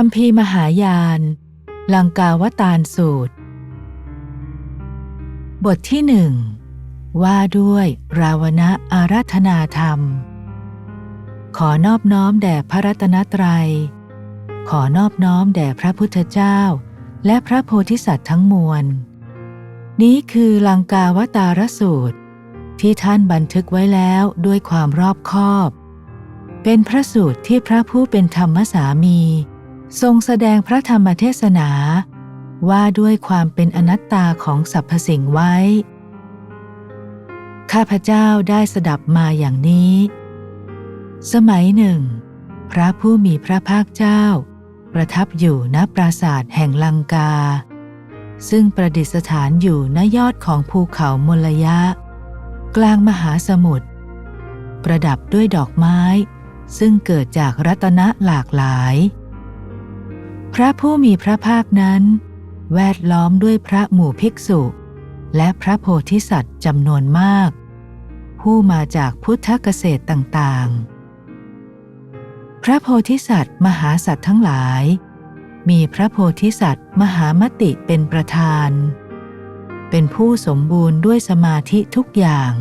คำพีร์มหายาน ลังกาวตารสูตร บทที่หนึ่งว่าด้วยราวณะอาราธนาธรรม ขอนอบน้อมแด่พระรัตนตรัย ขอนอบน้อมแด่พระพุทธเจ้า และพระโพธิสัตว์ทั้งมวล นี้คือลังกาวตารสูตร ที่ท่านบันทึกไว้แล้วด้วยความรอบคอบ เป็นพระสูตรที่พระผู้เป็นธรรมสามี ทรงแสดงพระธรรมเทศนา ว่าด้วยความเป็นอนัตตาของสรรพสิ่งไว้ ข้าพเจ้าได้สดับมาอย่างนี้ สมัยหนึ่ง พระผู้มีพระภาคเจ้า ประทับอยู่ณปราสาทแห่งลังกา ซึ่งประดิษฐานอยู่ณยอดของภูเขามลยะ กลางมหาสมุทรประดับด้วยดอกไม้ ซึ่งเกิดจากรัตนะหลากหลาย พระผู้มีพระภาคนั้น แวดล้อมด้วยพระหมู่ภิกษุ และพระโพธิสัตว์จำนวนมาก ผู้มาจากพุทธเกษตรต่างๆ พระโพธิสัตว์มหาสัตว์ทั้งหลาย มีพระโพธิสัตว์มหามติเป็นประธาน เป็นผู้สมบูรณ์ด้วยสมาธิทุกอย่าง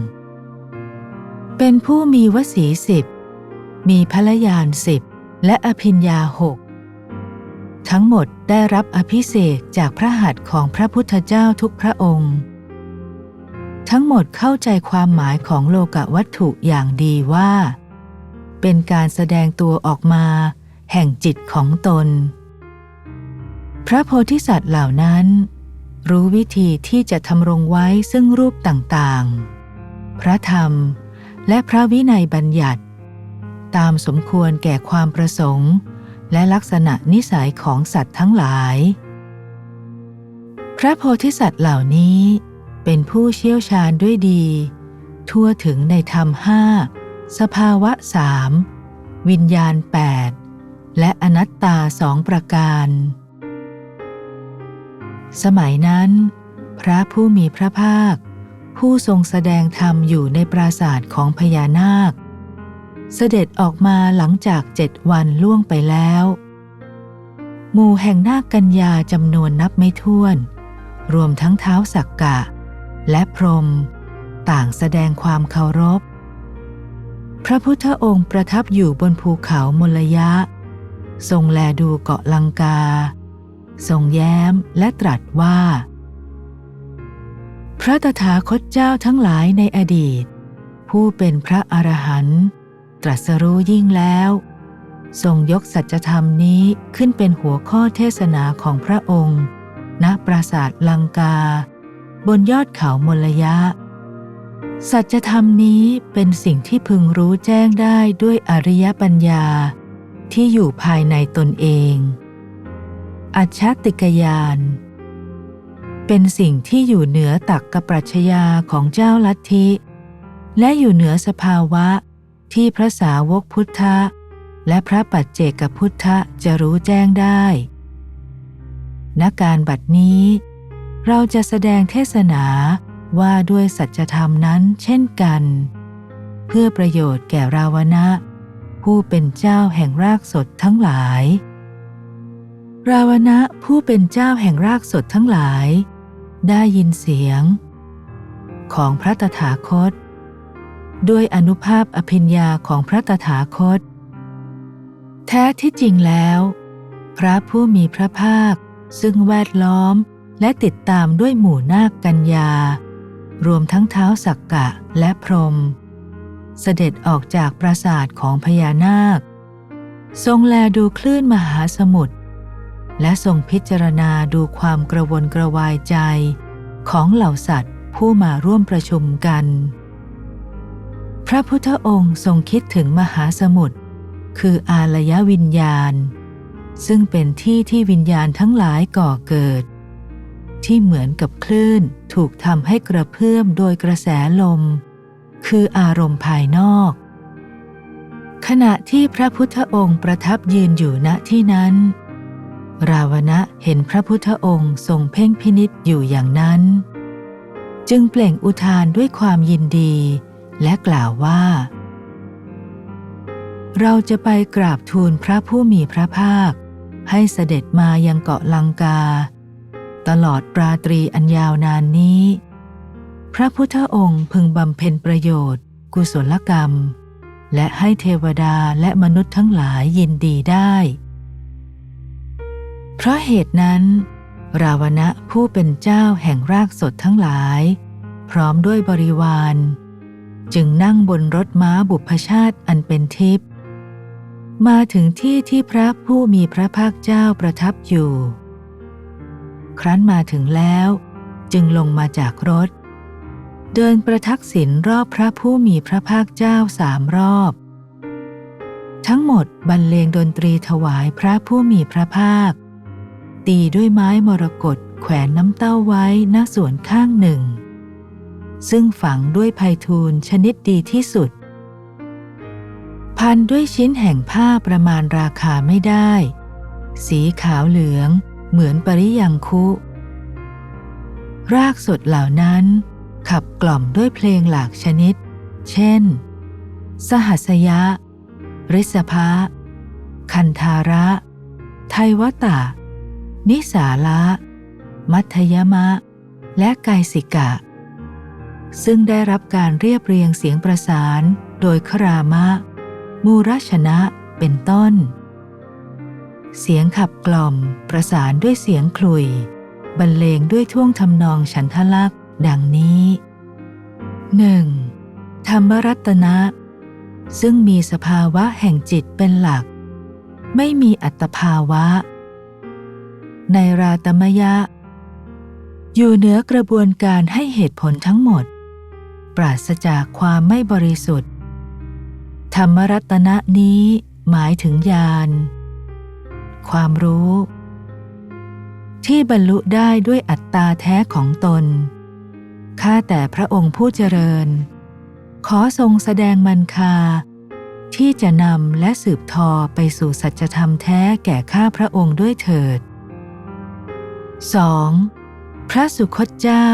เป็นผู้มีวสีสิบมีพลยานสิบและอภิญญาหก ทั้งหมดได้รับอภิเษกจากพระหัตถ์ของพระพุทธเจ้าทุกพระองค์ ทั้งหมดเข้าใจความหมายของโลกวัตถุอย่างดีว่า เป็นการแสดงตัวออกมาแห่งจิตของตน พระโพธิสัตว์เหล่านั้น รู้วิธีที่จะทำรงไว้ซึ่งรูปต่างๆ พระธรรมและพระวินัยบัญญัติ ตามสมควรแก่ความประสงค์ และลักษณะนิสัยของสัตว์ทั้งหลาย พระโพธิสัตว์เหล่านี้เป็นผู้เชี่ยวชาญด้วยดี ทั่วถึงในธรรมห้าสภาวะสามวิญญาณแปดและอนัตตาสองประการ สมัยนั้น พระผู้มีพระภาค ผู้ทรงแสดงธรรมอยู่ในปราศาสตร์ของพญานาค เสด็จออกมาหลังจากเจ็ดวันล่วงไปแล้ว หมู่แห่งนาคกัญญาจำนวนนับไม่ถ้วน รวมทั้งเท้าสักกะ และพรหมต่างแสดงความเคารพ พระพุทธองค์ประทับอยู่บนภูเขามลยะ ทรงแลดูเกาะลังกา ทรงแย้มและตรัสว่า พระตถาคตเจ้าทั้งหลายในอดีต ผู้เป็นพระอรหันต์ ตรัสรู้ยิ่งแล้ว ทรงยกสัจธรรมนี้ขึ้นเป็นหัวข้อเทศนาของพระองค์ ณปราสาทลังกา บนยอดเขามลยะ สัจธรรมนี้เป็นสิ่งที่พึงรู้แจ้งได้ด้วยอริยปัญญา ที่อยู่ภายในตนเอง อัจฉติกยานเป็นสิ่งที่อยู่เหนือตักกปรัชญาของเจ้าลัทธิ และอยู่เหนือสภาวะ ที่พระสาวกพุทธะ และพระปัจเจกพุทธะจะรู้แจ้งได้ณการบัดนี้ เราจะแสดงเทศนาว่าด้วยสัจธรรมนั้นเช่นกัน เพื่อประโยชน์แก่ราวนะผู้เป็นเจ้าแห่งรากสดทั้งหลาย ราวนะผู้เป็นเจ้าแห่งรากสดทั้งหลาย ได้ยินเสียง ของพระตถาคต ด้วยอนุภาพอภิญญาของพระตถาคต แท้ที่จริงแล้ว พระผู้มีพระภาค ซึ่งแวดล้อมและติดตามด้วยหมู่นาคกัญญา รวมทั้งเท้าสักกะและพรม เสด็จออกจากปราสาทของพญานาค ทรงแลดูคลื่นมหาสมุทรและทรงพิจารณาดูความกระวนกระวายใจของเหล่าสัตว์ผู้มาร่วมประชุมกัน พระพุทธองค์ทรงคิดถึงมหาสมุทรคืออารยวิญญาณ ซึ่งเป็นที่ที่วิญญาณทั้งหลายก่อเกิด ที่เหมือนกับคลื่นถูกทำให้กระเพื่อมโดยกระแสลม คืออารมณ์ภายนอก ขณะที่พระพุทธองค์ประทับยืนอยู่ณที่นั้น ราวนะเห็นพระพุทธองค์ทรงเพ่งพินิษอยู่อย่างนั้น จึงเปล่งอุทานด้วยความยินดี และกล่าวว่า เราจะไปกราบทูลพระผู้มีพระภาค ให้เสด็จมายังเกาะลังกา ตลอดราตรีอันยาวนานนี้ พระพุทธองค์พึงบำเพ็ญประโยชน์ กุศลกรรม และให้เทวดาและมนุษย์ทั้งหลายยินดีได้ เพราะเหตุนั้น ราวณะผู้เป็นเจ้าแห่งรากสดทั้งหลาย พร้อมด้วยบริวาร จึงนั่งบนรถม้าบุพชาติอันเป็นทิพย์มาถึงที่ที่พระผู้มีพระภาคเจ้าประทับอยู่ ครั้นมาถึงแล้วจึงลงมาจากรถ เดินประทักษิณรอบพระผู้มีพระภาคเจ้าสามรอบ ทั้งหมดบรรเลงดนตรีถวายพระผู้มีพระภาค ตีด้วยไม้มรกตแขวนน้ำเต้าไว้ณส่วนข้างหนึ่ง ซึ่งฝังด้วยไพทูลชนิดดีที่สุด พันด้วยชิ้นแห่งผ้าประมาณราคาไม่ได้ สีขาวเหลืองเหมือนปริยังคุ รากสดเหล่านั้น ขับกล่อมด้วยเพลงหลากชนิด เช่น สหัสยะ ริสภะคันธาระ ไทยวตะ นิสาละ มัทยมะ และกายสิกะ ซึ่งได้รับการเรียบเรียงเสียงประสานโดยครามะ มูรชนะเป็นต้น เสียงขับกล่อมประสานด้วยเสียงคลุย บรรเลงด้วยท่วงทำนองฉันทลักษ์ดังนี้ 1. ธรรมรัตนะ ซึ่งมีสภาวะแห่งจิตเป็นหลัก ไม่มีอัตภาวะ ในราตมยะ อยู่เหนือกระบวนการให้เหตุผลทั้งหมด ปราศจากความไม่บริสุทธิ์ ธรรมรัตนะนี้หมายถึงญาณความรู้ ที่บรรลุได้ด้วยอัตตาแท้ของตน ข้าแต่พระองค์ผู้เจริญ ขอทรงแสดงมันคา ที่จะนำและสืบทอไปสู่สัจธรรมแท้แก่ข้าพระองค์ด้วยเถิด 2. พระสุคตเจ้า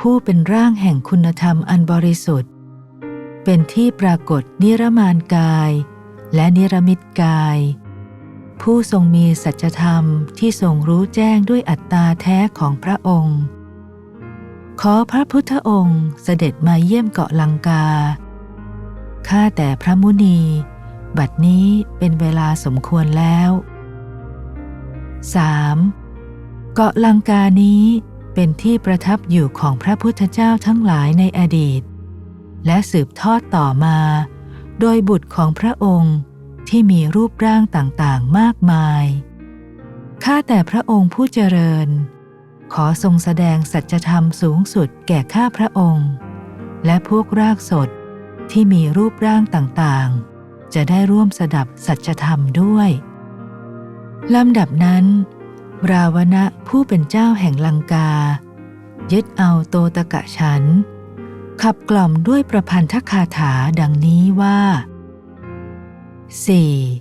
ผู้เป็นร่างแห่งคุณธรรมอันบริสุทธิ์ เป็นที่ปรากฏนิรมานกาย และนิรมิตกาย ผู้ทรงมีสัจธรรมที่ทรงรู้แจ้งด้วยอัตตาแท้ของพระองค์ ขอพระพุทธองค์เสด็จมาเยี่ยมเกาะลังกา ข้าแต่พระมุนี บัดนี้เป็นเวลาสมควรแล้ว 3. เกาะลังกานี้ เป็นที่ประทับอยู่ของพระพุทธเจ้าทั้งหลายในอดีต และสืบทอดต่อมา โดยบุตรของพระองค์ที่มีรูปร่างต่างๆมากมาย ข้าแต่พระองค์ผู้เจริญ ขอทรงแสดงสัจธรรมสูงสุดแก่ข้าพระองค์ และพวกรากสดที่มีรูปร่างต่างๆ จะได้ร่วมสดับสัจธรรมด้วยลำดับนั้น ราวณะผู้เป็นเจ้าแห่งลังกา ยึดเอาโตตะกะฉัน ขับกล่อมด้วยประพันธคาถาดังนี้ว่า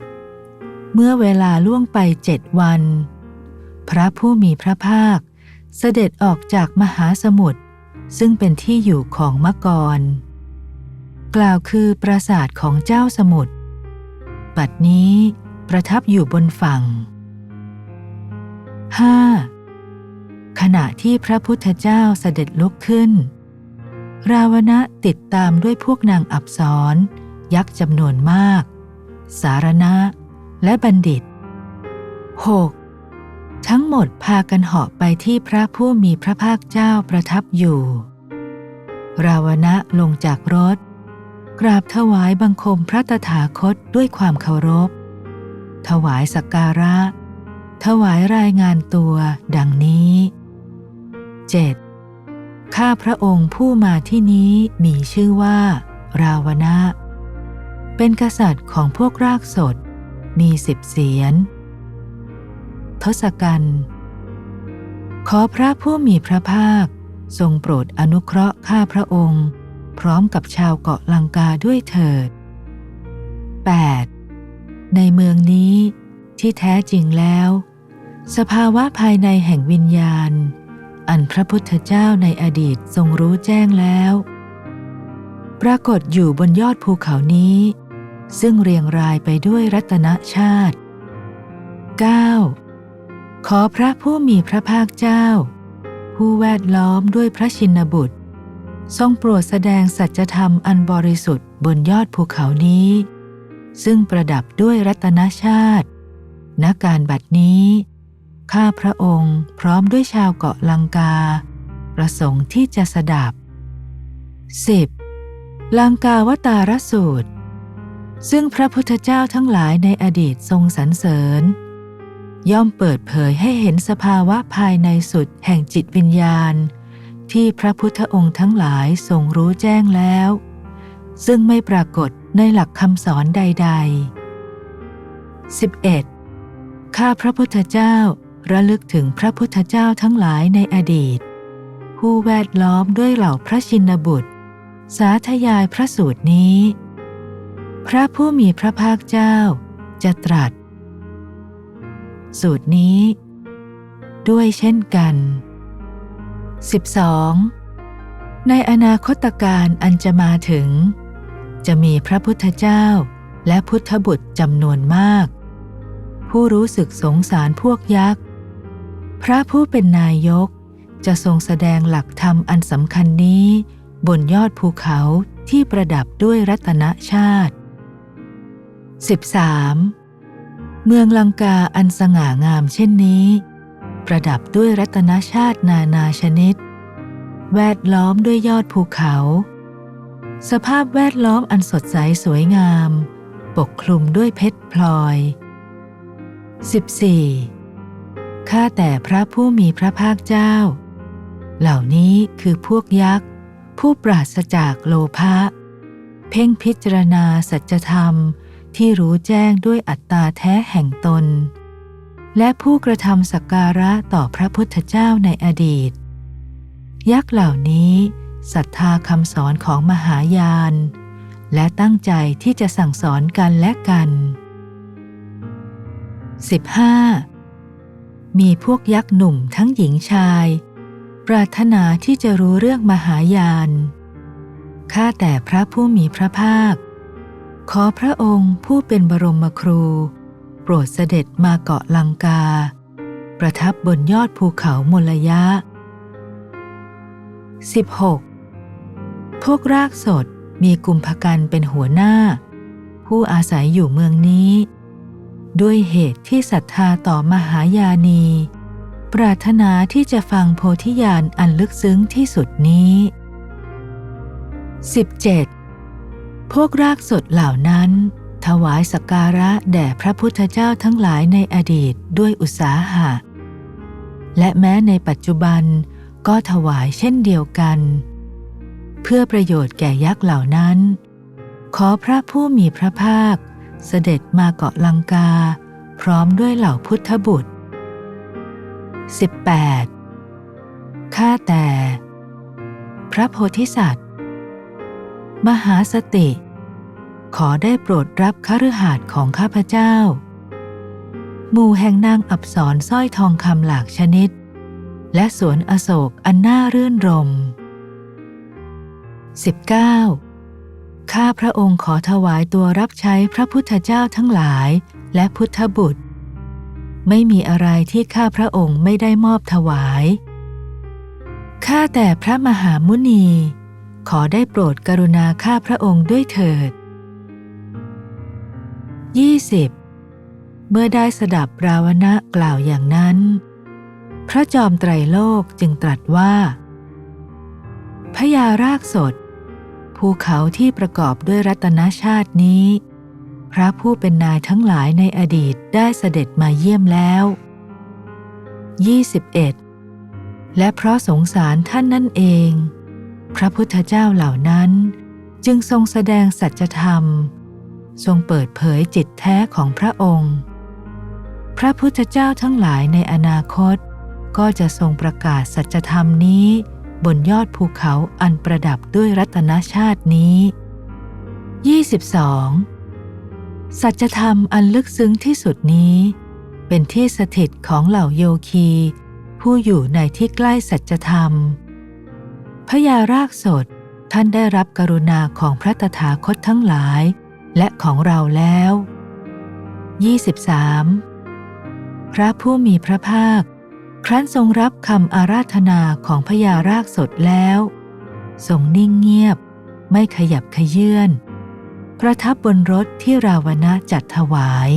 4. เมื่อเวลาล่วงไปเจ็ดวัน พระผู้มีพระภาค เสด็จออกจากมหาสมุทรซึ่งเป็นที่อยู่ของมกร กล่าวคือปราสาทของเจ้าสมุทรบัดนี้ประทับอยู่บนฝั่ง 5. ขณะที่พระพุทธเจ้าเสด็จลุกขึ้น ราวณะติดตามด้วยพวกนางอับสรยักษ์จำนวนมาก สารณะ และบัณฑิต 6. ทั้งหมดพากันเหาะไปที่พระผู้มีพระภาคเจ้าประทับอยู่ ราวณะลงจากรถ กราบถวายบังคมพระตถาคตด้วยความเคารพ ถวายสักการะ ถวายรายงานตัวดังนี้ 7. ข้าพระองค์ผู้มาที่นี้มีชื่อว่า ราวณะ เป็นกษัตริย์ของพวกรากสด มีสิบเสียน ทศกัณฐ์ขอพระผู้มีพระภาค ทรงโปรดอนุเคราะห์ข้าพระองค์ พร้อมกับชาวเกาะลังกาด้วยเถิด 8. ในเมืองนี้ที่แท้จริงแล้ว สภาวะภายในแห่งวิญญาณ อันพระพุทธเจ้าในอดีตทรงรู้แจ้งแล้ว ปรากฏอยู่บนยอดภูเขานี้ ซึ่งเรียงรายไปด้วยรัตนชาติ 9. ขอพระผู้มีพระภาคเจ้า ผู้แวดล้อมด้วยพระชินบุตร ทรงโปรดแสดงสัจธรรมอันบริสุทธิ์บนยอดภูเขานี้ ซึ่งประดับด้วยรัตนชาติณการบัดนี้ ข้าพระองค์พร้อมด้วยชาวเกาะลังกา ประสงค์ที่จะสดับ 10. ลังกาวตารสูตร ซึ่งพระพุทธเจ้าทั้งหลายในอดีตทรงสรรเสริญ ย่อมเปิดเผยให้เห็นสภาวะภายในสุดแห่งจิตวิญญาณ ที่พระพุทธองค์ทั้งหลายทรงรู้แจ้งแล้ว ซึ่งไม่ปรากฏในหลักคำสอนใด ๆ 11. ข้าพระพุทธเจ้า ระลึกถึงพระพุทธเจ้าทั้งหลายในอดีต ผู้แวดล้อมด้วยเหล่าพระชินบุตร สาธยายพระสูตรนี้ พระผู้มีพระภาคเจ้าจะตรัส สูตรนี้ ด้วยเช่นกัน 12. ในอนาคตการอันจะมาถึง จะมีพระพุทธเจ้าและพุทธบุตรจำนวนมาก ผู้รู้สึกสงสารพวกยักษ์ พระผู้เป็นนายกจะทรงแสดงหลักธรรมอันสำคัญนี้ บนยอดภูเขาที่ประดับด้วยรัตนชาติ 13. เมืองลังกาอันสง่างามเช่นนี้ ประดับด้วยรัตนชาตินานาชนิด แวดล้อมด้วยยอดภูเขา สภาพแวดล้อมอันสดใสสวยงาม ปกคลุมด้วยเพชรพลอย 14. ข้าแต่พระผู้มีพระภาคเจ้า เหล่านี้คือพวกยักษ์ ผู้ปราศจากโลภะเพ่งพิจารณาสัจธรรมที่รู้แจ้งด้วยอัตตาแท้แห่งตน และผู้กระทำสักการะต่อพระพุทธเจ้าในอดีต ยักษ์เหล่านี้ศรัทธาคำสอนของมหายาน และตั้งใจที่จะสั่งสอนกันและกัน 15. มีพวกยักษ์หนุ่มทั้งหญิงชาย ปรารถนาที่จะรู้เรื่องมหายาน ข้าแต่พระผู้มีพระภาค ขอพระองค์ผู้เป็นบรมครู โปรดเสด็จมาเกาะลังกา ประทับบนยอดภูเขามลยะ 16. พวกรากสดมีกุมภกันเป็นหัวหน้า ผู้อาศัยอยู่เมืองนี้ ด้วยเหตุที่ศรัทธาต่อมหายานี ปรารถนาที่จะฟังโพธิญาณอันลึกซึ้งที่สุดนี้ 17. พวกรากสดเหล่านั้น ถวายสักการะแด่พระพุทธเจ้าทั้งหลายในอดีตด้วยอุตสาหะ และแม้ในปัจจุบันก็ถวายเช่นเดียวกัน เพื่อประโยชน์แก่ยักษ์เหล่านั้น ขอพระผู้มีพระภาค เสด็จมาเกาะลังกา พร้อมด้วยเหล่าพุทธบุตร 18. ข้าแต่ พระโพธิสัตว์ มหาสติ ขอได้โปรดรับคฤหาสน์ของข้าพเจ้า หมู่แห่งนางอับสรสร้อยทองคำหลากชนิด และสวนอโศกอันน่ารื่นรม 19. ข้าพระองค์ขอถวายตัวรับใช้พระพุทธเจ้าทั้งหลาย และพุทธบุตร ไม่มีอะไรที่ข้าพระองค์ไม่ได้มอบถวาย ข้าแต่พระมหามุนี ขอได้โปรดกรุณาข้าพระองค์ด้วยเถิด 20. เมื่อได้สดับราวณะกล่าวอย่างนั้น พระจอมไตรโลกจึงตรัสว่าพญารากสด ภูเขาที่ประกอบด้วยรัตนชาตินี้ พระผู้เป็นนายทั้งหลายในอดีตได้เสด็จมาเยี่ยมแล้ว 21. และเพราะสงสารท่านนั่นเอง พระพุทธเจ้าเหล่านั้น จึงทรงแสดงสัจธรรม ทรงเปิดเผยจิตแท้ของพระองค์ พระพุทธเจ้าทั้งหลายในอนาคต ก็จะทรงประกาศสัจธรรมนี้ บนยอดภูเขาอันประดับด้วยรัตนชาตินี้ 22. สัจธรรมอันลึกซึ้งที่สุดนี้ เป็นที่สถิตของเหล่าโยคี ผู้อยู่ในที่ใกล้สัจธรรมพญารากสดท่านได้รับกรุณาของพระตถาคตทั้งหลาย และของเราแล้ว 23. พระผู้มีพระภาค ครั้นทรงรับคำอาราธนาของพญารากสดแล้วทรงนิ่งเงียบ ไม่ขยับขยื่นประทับบนรถที่ราวนะจัดถวาย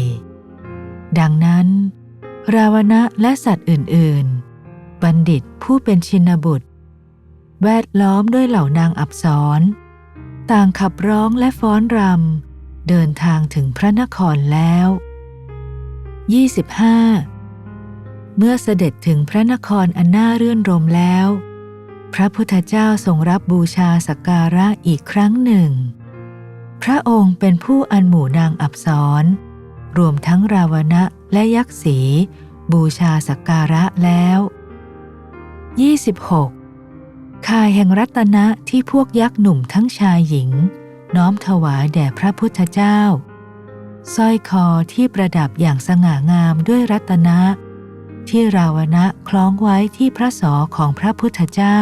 24. ดังนั้น ราวนะและสัตว์อื่น ๆ บัณฑิตผู้เป็นชินบุตร แวดล้อมด้วยเหล่านางอับสรต่างขับร้องและฟ้อนรำเดินทางถึงพระนครแล้ว 25. เมื่อเสด็จถึงพระนครอันน่าเรื่อนรมแล้ว พระพุทธเจ้าทรงรับบูชาสักการะอีกครั้งหนึ่ง พระองค์เป็นผู้อันหมู่นางอับสรรวมทั้งราวนะและยักษ์สีบูชาสักการะแล้ว 26. คายแห่งรัตนะที่พวกยักษ์หนุ่มทั้งชายหญิง น้อมถวายแด่พระพุทธเจ้า สร้อยคอที่ประดับอย่างสง่างามด้วยรัตนะ ที่ราวนะคล้องไว้ที่พระศอของพระพุทธเจ้า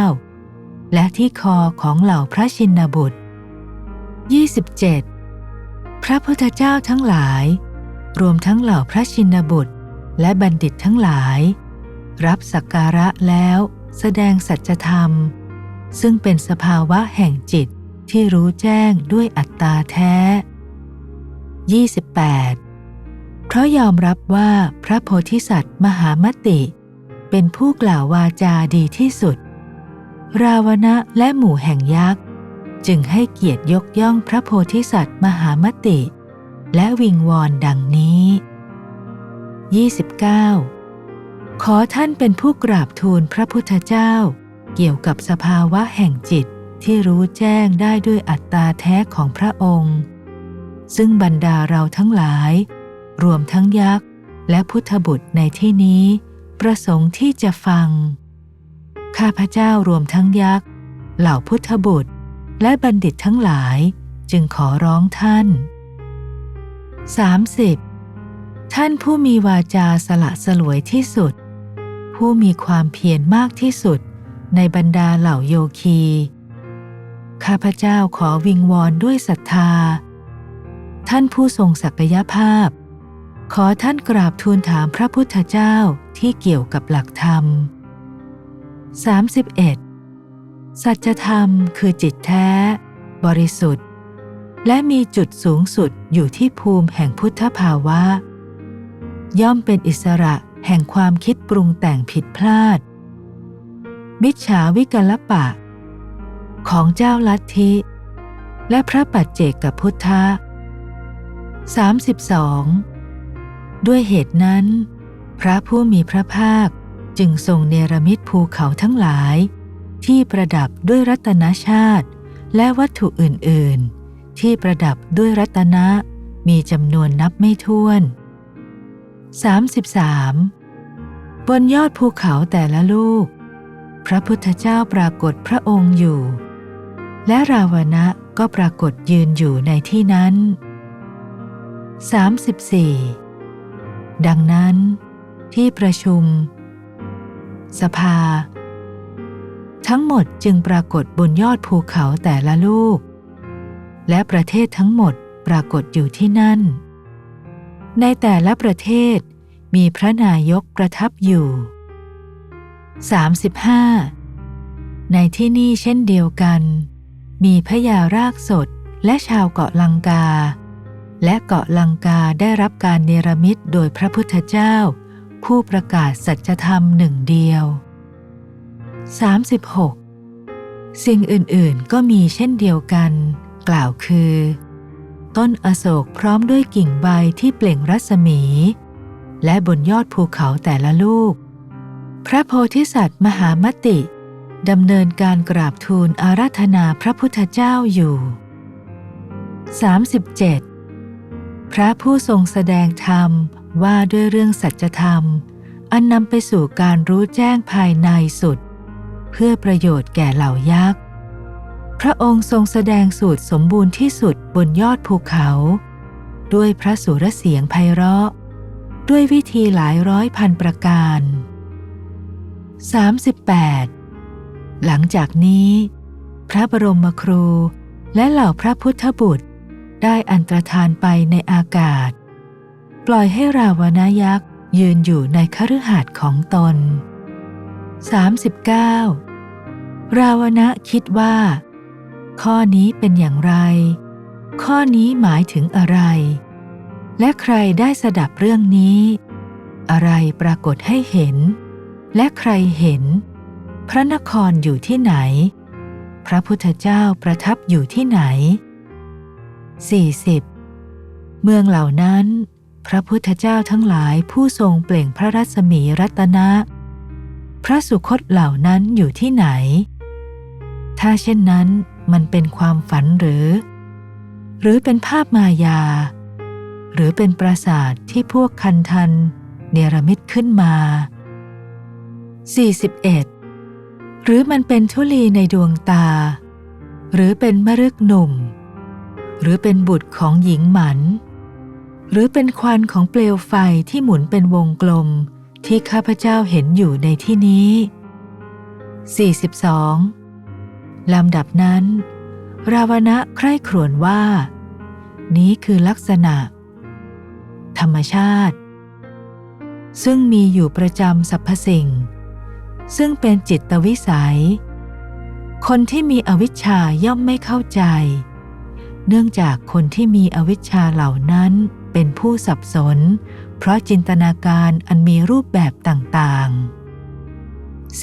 และที่คอของเหล่าพระชินบุตร 27. พระพุทธเจ้าทั้งหลาย รวมทั้งเหล่าพระชินบุตร และบัณฑิตทั้งหลาย รับสักการะแล้วแสดงสัจธรรม ซึ่งเป็นสภาวะแห่งจิตที่รู้แจ้งด้วยอัตตาแท้ 28. เพราะยอมรับว่าพระโพธิสัตว์มหามติ เป็นผู้กล่าววาจาดีที่สุด ราวนะและหมู่แห่งยักษ์ จึงให้เกียรติยกย่องพระโพธิสัตว์มหามติ และวิงวอนดังนี้ 29. ขอท่านเป็นผู้กราบทูลพระพุทธเจ้า เกี่ยวกับสภาวะแห่งจิตที่รู้แจ้งได้ด้วยอัตตาแท้ของพระองค์ ซึ่งบรรดาเราทั้งหลาย รวมทั้งยักษ์ และพุทธบุตรในที่นี้ ประสงค์ที่จะฟัง ข้าพเจ้ารวมทั้งยักษ์ เหล่าพุทธบุตร และบัณฑิตทั้งหลาย จึงขอร้องท่าน 30. ท่านผู้มีวาจาสละสลวยที่สุด ผู้มีความเพียรมากที่สุดในบรรดาเหล่าโยคี ข้าพเจ้าขอวิงวอนด้วยศรัทธา ท่านผู้ทรงศักยภาพ ขอท่านกราบทูลถามพระพุทธเจ้าที่เกี่ยวกับหลักธรรม 31. สัจธรรมคือจิตแท้ บริสุทธิ์ และมีจุดสูงสุดอยู่ที่ภูมิแห่งพุทธภาวะ ย่อมเป็นอิสระแห่งความคิดปรุงแต่งผิดพลาด มิจฉาวิกลปะ ของเจ้าลัทธิ และพระปัจเจกกับพุทธะ 32. ด้วยเหตุนั้น พระผู้มีพระภาคจึงทรงเนรมิตภูเขาทั้งหลาย ที่ประดับด้วยรัตนชาติ และวัตถุอื่น ๆ ที่ประดับด้วยรัตนะมีจำนวนนับไม่ถ้วน 33. บนยอดภูเขาแต่ละลูก พระพุทธเจ้าปรากฏพระองค์อยู่ และราวนะก็ปรากฏยืนอยู่ในที่นั้น 34. ดังนั้น ที่ประชุม สภา ทั้งหมดจึงปรากฏบนยอดภูเขาแต่ละลูก และประเทศทั้งหมดปรากฏอยู่ที่นั่น ในแต่ละประเทศมีพระนายกประทับอยู่ 35. ในที่นี่เช่นเดียวกัน มีพญารากสดและชาวเกาะลังกา และเกาะลังกาได้รับการเนรมิตโดยพระพุทธเจ้า ผู้ประกาศสัจธรรมหนึ่งเดียว 36. สิ่งอื่นๆก็มีเช่นเดียวกัน กล่าวคือ ต้นอโศกพร้อมด้วยกิ่งใบที่เปล่งรัศมี และบนยอดภูเขาแต่ละลูก พระโพธิสัตว์มหามติดำเนินการกราบทูลอาราธนาพระพุทธเจ้าอยู่ 37. พระผู้ทรงแสดงธรรมว่าด้วยเรื่องสัจธรรม อันนำไปสู่การรู้แจ้งภายในสุด เพื่อประโยชน์แก่เหล่ายักษ์ พระองค์ทรงแสดงสูตรสมบูรณ์ที่สุดบนยอดภูเขา ด้วยพระสุรเสียงไพเราะ ด้วยวิธีหลายร้อยพันประการ 38. หลังจากนี้ พระบรมครูและเหล่าพระพุทธบุตร ได้อันตรธานไปในอากาศ ปล่อยให้ราวนายักษ์ยืนอยู่ในคฤหาสน์ของตน 39. ราวนะคิดว่า ข้อนี้เป็นอย่างไร ข้อนี้หมายถึงอะไร และใครได้สดับเรื่องนี้ อะไรปรากฏให้เห็น และใครเห็น พระนครอยู่ที่ไหน พระพุทธเจ้าประทับอยู่ที่ไหน 40. เมืองเหล่านั้น พระพุทธเจ้าทั้งหลายผู้ทรงเปล่งพระรัศมีรัตนะ พระสุคตเหล่านั้นอยู่ที่ไหน ถ้าเช่นนั้นมันเป็นความฝันหรือ หรือเป็นภาพมายา หรือเป็นปราสาทที่พวกคันทันเนรมิตขึ้นมา 41. หรือมันเป็นทุลีในดวงตา หรือเป็นมรึกหนุ่ม หรือเป็นบุตรของหญิงหมัน หรือเป็นควันของเปลวไฟที่หมุนเป็นวงกลมที่ข้าพเจ้าเห็นอยู่ในที่นี้ 42. ลำดับนั้น ราวณะใคร่ครวญว่า นี้คือลักษณะ ธรรมชาติ ซึ่งมีอยู่ประจำสรรพสิ่ง ซึ่งเป็นจิตวิสัย คนที่มีอวิชชาย่อมไม่เข้าใจ เนื่องจากคนที่มีอวิชชาเหล่านั้นเป็นผู้สับสน เพราะจินตนาการอันมีรูปแบบต่างๆ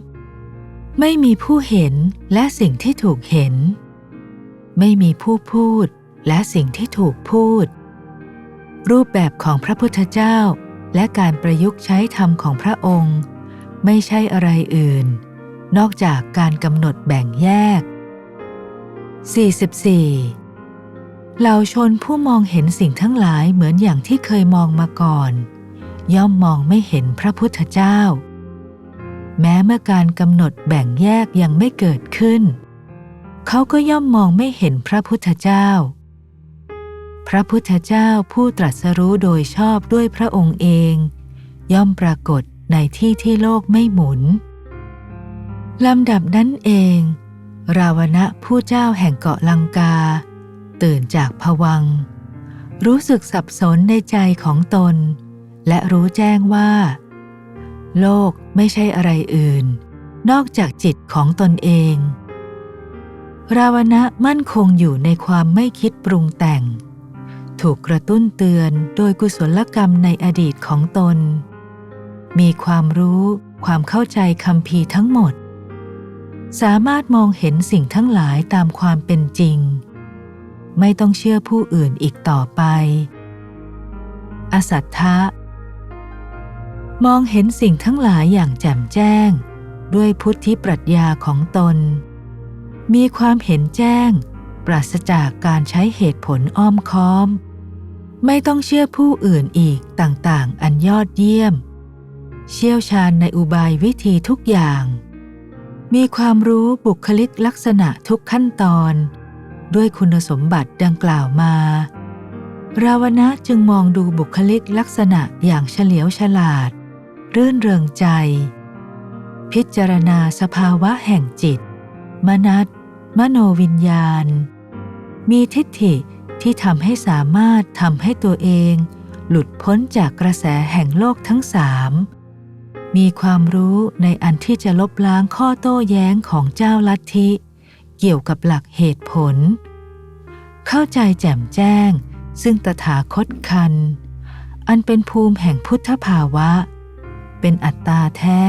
43. ไม่มีผู้เห็นและสิ่งที่ถูกเห็น ไม่มีผู้พูดและสิ่งที่ถูกพูด รูปแบบของพระพุทธเจ้าและการประยุกต์ใช้ธรรมของพระองค์ ไม่ใช่อะไรอื่น นอกจากการกำหนดแบ่งแยก 44. เหล่าชนผู้มองเห็นสิ่งทั้งหลายเหมือนอย่างที่เคยมองมาก่อน ย่อมมองไม่เห็นพระพุทธเจ้า แม้เมื่อการกำหนดแบ่งแยกยังไม่เกิดขึ้น เขาก็ย่อมมองไม่เห็นพระพุทธเจ้า พระพุทธเจ้าผู้ตรัสรู้โดยชอบด้วยพระองค์เอง ย่อมปรากฏในที่ที่โลกไม่หมุนลำดับนั้นเอง ราวณะผู้เจ้าแห่งเกาะลังกา ตื่นจากผวัง รู้สึกสับสนในใจของตน และรู้แจ้งว่า โลกไม่ใช่อะไรอื่น นอกจากจิตของตนเอง ราวณะมั่นคงอยู่ในความไม่คิดปรุงแต่ง ถูกกระตุ้นเตือนโดยกุศลกรรมในอดีตของตน มีความรู้ความเข้าใจคำพีทั้งหมด สามารถมองเห็นสิ่งทั้งหลายตามความเป็นจริง ไม่ต้องเชื่อผู้อื่นอีกต่อไป อสัทธะมองเห็นสิ่งทั้งหลายอย่างแจ่มแจ้ง ด้วยพุทธิปรัชญาของตน มีความเห็นแจ้ง ปราศจากการใช้เหตุผลอ้อมค้อม ไม่ต้องเชื่อผู้อื่นอีกต่างๆ อันยอดเยี่ยม เชี่ยวชาญในอุบายวิธีทุกอย่าง มีความรู้บุคลิกลักษณะทุกขั้นตอน ด้วยคุณสมบัติดังกล่าวมา ราวณะจึงมองดูบุคลิกลักษณะอย่างเฉลียวฉลาด รื่นเริงใจ พิจารณาสภาวะแห่งจิต มนัตมโนวิญญาณ มีทิฏฐิที่ทำให้สามารถทำให้ตัวเอง หลุดพ้นจากกระแสแห่งโลกทั้งสาม มีความรู้ในอันที่จะลบล้างข้อโต้แย้งของเจ้าลัทธิ เกี่ยวกับหลักเหตุผล เข้าใจแจ่มแจ้ง ซึ่งตถาคตคัน อันเป็นภูมิแห่งพุทธภาวะ เป็นอัตตาแท้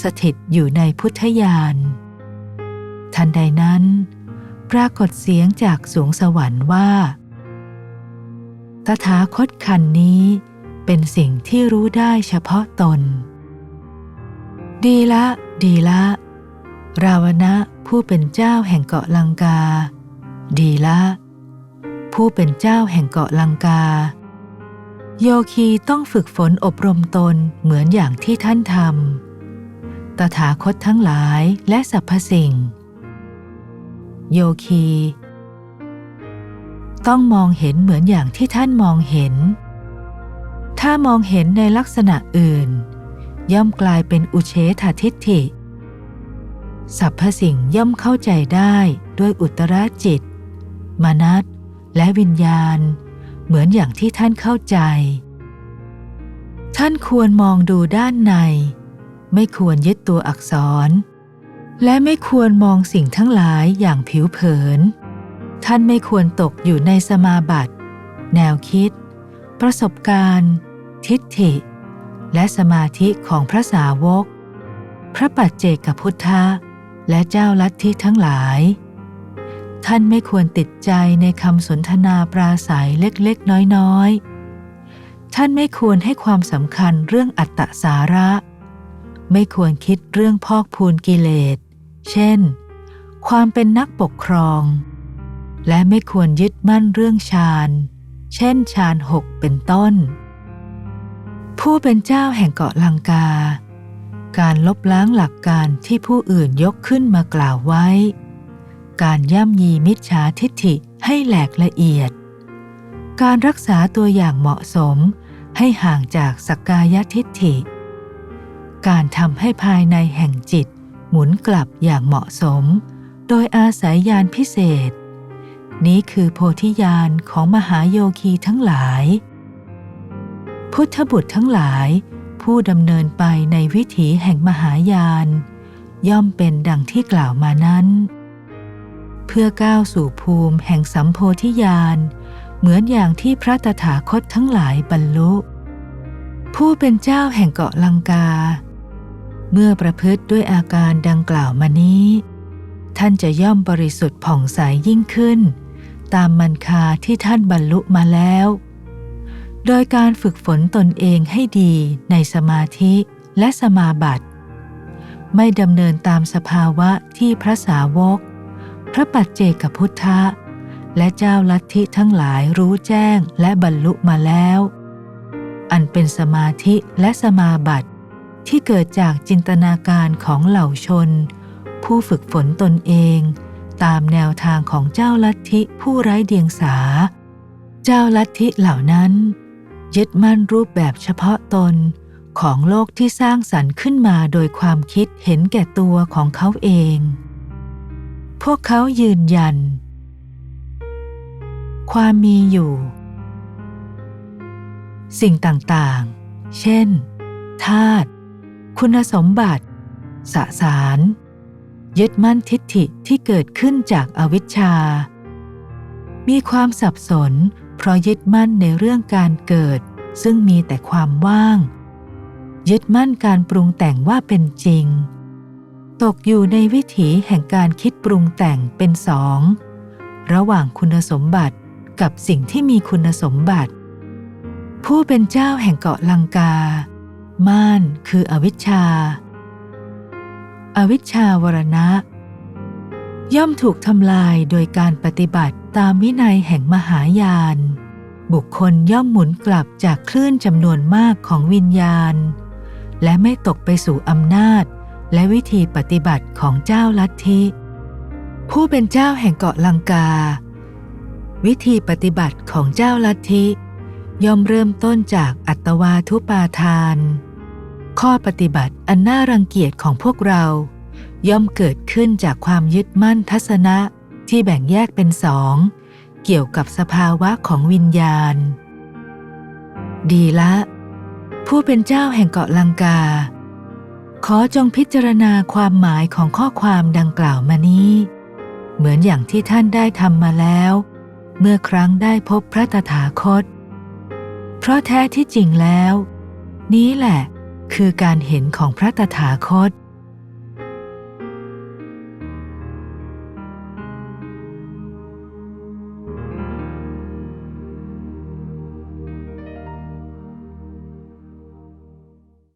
สถิตอยู่ในพุทธญาณทันใดนั้น ปรากฏเสียงจากสวงสวรรค์ว่า ตถาคตคันนี้เป็นสิ่งที่รู้ได้เฉพาะตน ดีละ ดีละ ราวณะผู้เป็นเจ้าแห่งเกาะลังกา ดีละ ผู้เป็นเจ้าแห่งเกาะลังกา โยคีต้องฝึกฝนอบรมตนเหมือนอย่างที่ท่านทำตถาคตทั้งหลายและสรรพสิ่ง โยคี ต้องมองเห็นเหมือนอย่างที่ท่านมองเห็น ถ้ามองเห็นในลักษณะอื่น ย่อมกลายเป็นอุเฉททิฏฐิสรรพสิ่งย่อมเข้าใจได้ด้วยอุตรจิตมนัตและวิญญาณ เหมือนอย่างที่ท่านเข้าใจ ท่านควรมองดูด้านใน ไม่ควรยึดตัวอักษร และไม่ควรมองสิ่งทั้งหลายอย่างผิวเผิน ท่านไม่ควรตกอยู่ในสมาบัติ แนวคิด ประสบการณ์ ทิฏฐิ และสมาธิของพระสาวก พระปัจเจกพุทธะและเจ้าลัทธิทั้งหลาย ท่านไม่ควรติดใจในคำสนทนาปราศัยเล็กๆ น้อยๆ ท่านไม่ควรให้ความสำคัญเรื่องอัตตสาระ ไม่ควรคิดเรื่องพอกพูนกิเลส เช่น ความเป็นนักปกครอง และไม่ควรยึดมั่นเรื่องฌาน เช่นฌานหกเป็นต้น ผู้เป็นเจ้าแห่งเกาะลังกา การลบล้างหลักการที่ผู้อื่นยกขึ้นมากล่าวไว้ การย่ำยีมิจฉาทิฏฐิให้แหลกละเอียด การรักษาตัวอย่างเหมาะสมให้ห่างจากสักกายทิฏฐิ การทำให้ภายในแห่งจิตหมุนกลับอย่างเหมาะสม โดยอาศัยยานพิเศษ นี้คือโพธิญาณของมหาโยคีทั้งหลาย พุทธบุตรทั้งหลาย ผู้ดำเนินไปในวิถีแห่งมหายาน ย่อมเป็นดังที่กล่าวมานั้น เพื่อก้าวสู่ภูมิแห่งสัมโพธิญาณเหมือนอย่างที่พระตถาคตทั้งหลายบรรลุ ผู้เป็นเจ้าแห่งเกาะลังกา เมื่อประพฤติด้วยอาการดังกล่าวมานี้ ท่านจะย่อมบริสุทธิ์ผ่องใสยยิ่งขึ้น ตามมันคาที่ท่านบรรลุมาแล้ว โดยการฝึกฝนตนเองให้ดีในสมาธิและสมาบัติ ไม่ดำเนินตามสภาวะที่พระสาวก พระปัจเจกพุทธะ และเจ้าลัทธิทั้งหลายรู้แจ้งและบรรลุมาแล้ว อันเป็นสมาธิและสมาบัติที่เกิดจากจินตนาการของเหล่าชน ผู้ฝึกฝนตนเอง ตามแนวทางของเจ้าลัทธิผู้ไร้เดียงสา เจ้าลัทธิเหล่านั้น ยึดมั่นรูปแบบเฉพาะตนของโลกที่สร้างสรรค์ขึ้นมาโดยความคิดเห็นแก่ตัวของเขาเอง พวกเขายืนยัน ความมีอยู่ สิ่งต่างๆ เช่น ธาตุ คุณสมบัติ สสาร ยึดมั่นทิฏฐิที่เกิดขึ้นจากอวิชชา มีความสับสน เพราะยึดมั่นในเรื่องการเกิด ซึ่งมีแต่ความว่าง ยึดมั่นการปรุงแต่งว่าเป็นจริง ตกอยู่ในวิถีแห่งการคิดปรุงแต่งเป็นสอง ระหว่างคุณสมบัติกับสิ่งที่มีคุณสมบัติ ผู้เป็นเจ้าแห่งเกาะลังกา ม่านคืออวิชชา อวิชชาวรณะ ย่อมถูกทำลายโดยการปฏิบัติ ตามวินัยแห่งมหายาน บุคคลย่อมหมุนกลับจากคลื่นจำนวนมากของวิญญาณ และไม่ตกไปสู่อำนาจและวิธีปฏิบัติของเจ้าลัทธิ ผู้เป็นเจ้าแห่งเกาะลังกา วิธีปฏิบัติของเจ้าลัทธิย่อมเริ่มต้นจากอัตวาทุปาทาน ข้อปฏิบัติอันน่ารังเกียจของพวกเรา ย่อมเกิดขึ้นจากความยึดมั่นทัศนะ ที่แบ่งแยกเป็นสอง เกี่ยวกับสภาวะของวิญญาณ ดีละ ผู้เป็นเจ้าแห่งเกาะลังกา ขอจงพิจารณาความหมายของข้อความดังกล่าวมานี้ เหมือนอย่างที่ท่านได้ทำมาแล้ว เมื่อครั้งได้พบพระตถาคต เพราะแท้ที่จริงแล้ว นี้แหละคือการเห็นของพระตถาคต